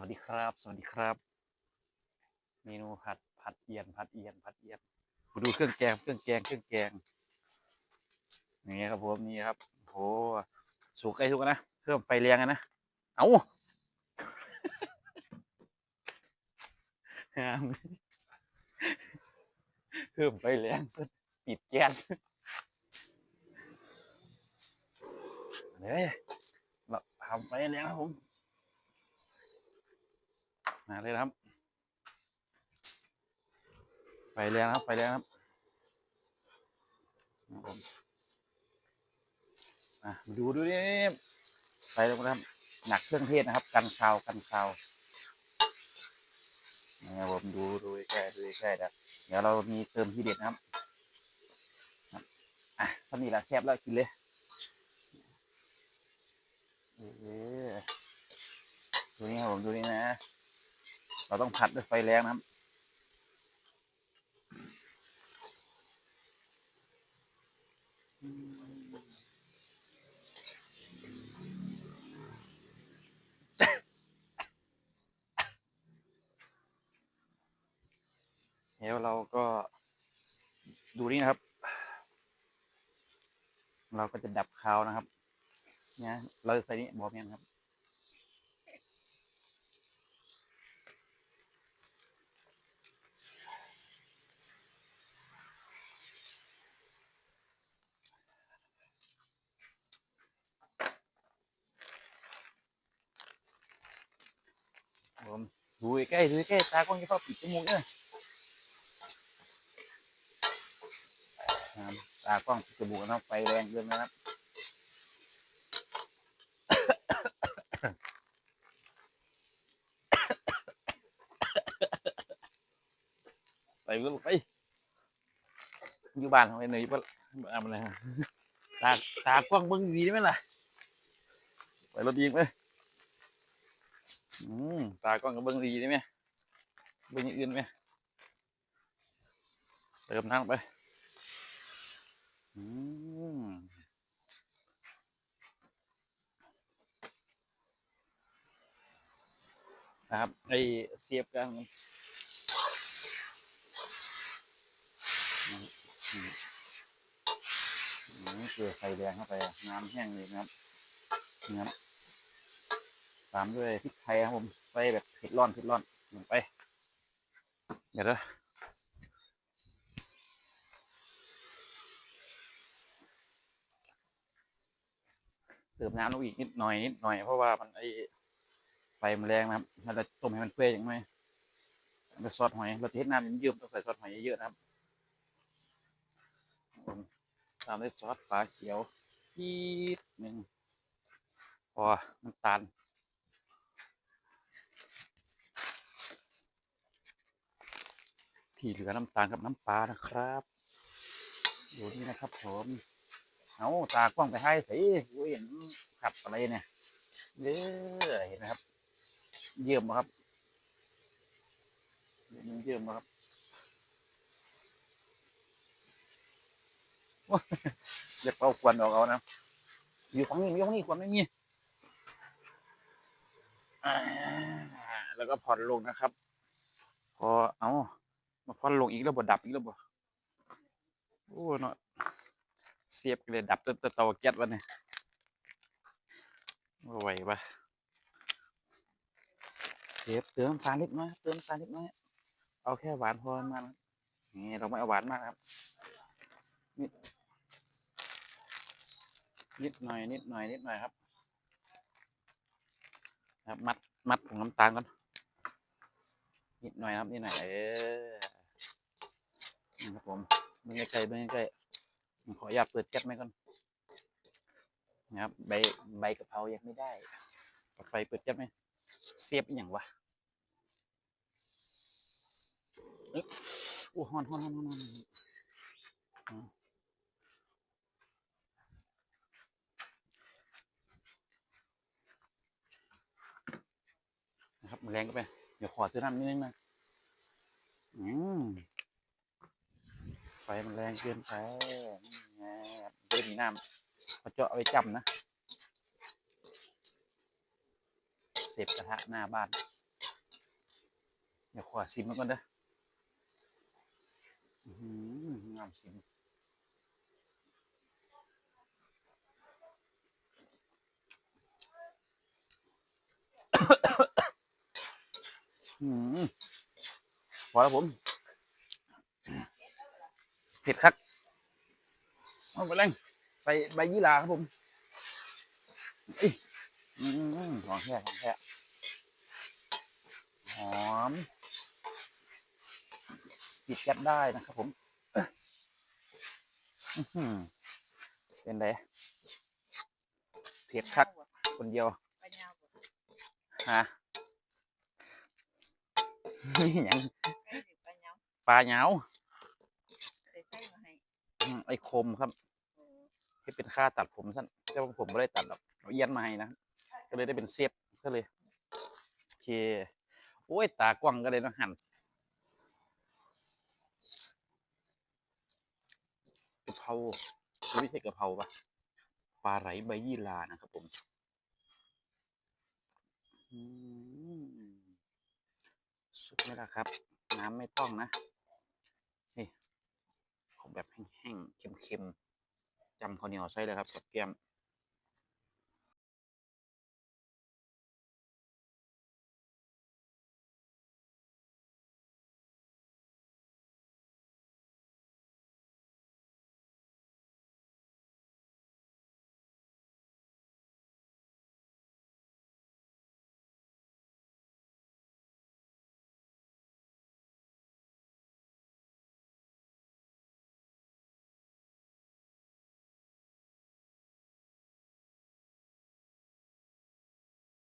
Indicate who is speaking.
Speaker 1: วัสดีครับ สวัสดีครับ เมนูผัดผัดเอียนผัดเอียนผัดเอียนมาดูเครื่องแกงเครื่องแกงเครื่องแกงนี่ครับผมนี่ครับโหสุกใกล้สุกนะเพิ่มไฟแรงอะนะเอา้าเพิ่มไฟแรงสุดปิดแก๊สเฮ้ยเราทำไฟแรงครับผม มาเลยนะครับไฟแรงนะครับไฟแรงนะครับครับผมมาดูดูนี่ไฟลงนะครับ หนักเครื่องเทศนะครับ กันคาวกันคาวนะครับผมดูดูใกล้ดูใกล้นะเดี๋ยวเรามีเติมที่เด็ดนะครับอะสำนีละแซ่บแล้วกินเลยเออดูนี่ครับผมดูนี่นะ เราต้องผัดด้วยไฟแรงนะครับเดี๋ยวเราก็ดูนี่นะครับ เราก็จะดับคาวนะครับเนี่ยเราจะใส่นี่บอเมียครับ ผมดูใกล้ดูใกล้ตากล้องจะเข้าปิดจมูกเนี่ยตากล้องปิดจมูกนะไฟแรงเกินนะครับไปก็ไปอยู่บ้านของไอ้หนุ่ยปะบ้านอะไรตาตากล้องเบิ่งดีได้ไหมล่ะไปรถยิงไป อืมตากล้องก็เบิ่งดีได้ไหมเบิ่งอย่างอื่นไหมเติมน้ำไป อืมนะครับไอเสียบกันนอืมอืมอืมเกลือใส่แดงเข้าไปน้ำแห้งเลยนะครับนี่ครับ ตามด้วยพริกไทยครับผมไปแบบเผ็ดร้อนเผ็ดร้อนลงไป เดี๋ยวนะเติมน้ำลงอีกนิดหน่อยนิดหน่อยเพราะว่ามันไอไฟมันแรงนะครับเราจะต้มให้มันเปื่อยอย่างไรไปซอสหอยเราจะเห็นน้ำยิ้มต้องใส่ซอสหอยเยอะๆนะครับตามด้วยซอสฝาเขียวนิดหนึ่งพอน้ำตาล ที่เหลือน้ำตาลกับน้ำปลานะครับดูนี่นะครับผมเอาตากล้องไปให้สิโอ้ยเห็นขับอะไรเนี่ยเด้อเห็นไหมครับ เยี่ยมครับเยี่ยมครับอยเดี๋ยวเอาควันออกเอานะอยู่ฝั่งนี้อยู่ฝั่งนี้ควันไม่มีแล้วก็ผ่อนลงนะครับ พอเอา มาควันลงอีกแล้วบ่ดับอีกแล้วบ่โอ้เนาะเสียบกันเลยดับจนเตาแก๊สวันนี้บ่ไหวปะเสียบเติมน้ำตาลนิดน้อยเติมน้ำตาลนิดน้อยเอาแค่หวานพอมานี่เราไม่เอาหวานมากครับนิดนิดหน่อยนิดหน่อยนิดหน่อยครับครับมัดมัดผงน้ำตาลก่อนนิดหน่อยครับนิดหน่อยเออ ครับผมเบิ่งใกล้ๆเบิ่งใกล้ๆขออยากเปิดแก๊สไหมก่อนนะครับใบใบกะเพรายังไม่ได้ปิดไฟเปิดแก๊สไหมเสียบอย่างวะอ้ยโอ้ฮอนฮอนฮอนฮอนฮอนะครับแรงก็ไป เดี๋ยวขอซื้อน้ำนิดนึงนะอืม มันแรงเกินไปนี่ไงจะได้มีน้ำมาเจาะเอาไปจำนะเสร็จกระทะหน้าบ้าน เดี๋ยวขอซิมมันก่อนเด้องามซิมอืมพอแล้วผม ผ็ดครับเอาไปเลยใส่ใบยี่หร่าครับผมเอ้ยอืมหอมแค่หอมแค่หอมปิดแก๊สได้นะครับผมอื้อหือเป็นไงเผ็ดคักคนเดียว
Speaker 2: ไปยาวบ่
Speaker 1: ฮะนี่หยัง
Speaker 2: ใกล้สิไปยาว
Speaker 1: ปลาเหงา
Speaker 2: ได้ใส่มาให้
Speaker 1: อืม ไอ้คมครับ
Speaker 2: โอ้
Speaker 1: ให้เป็นค่าตัดผมสั้นแต่ว่าผมไม่ได้ตัดหรอกเราเอี้ยนมาให้นะก็เลยได้เป็นเซฟก็เลยโอเคโอ้ยตากว้างก็เลยต้องหั่นกะเพราไม่ใช่กะเพราปะปลาไหลใบยี่ลานะครับผมอืมสุกไหมล่ะครับ น้ำไม่ต้องนะ แบบแห้งๆเค็มๆจำข้าวเหนียวใส่เลยครับกับแก้ม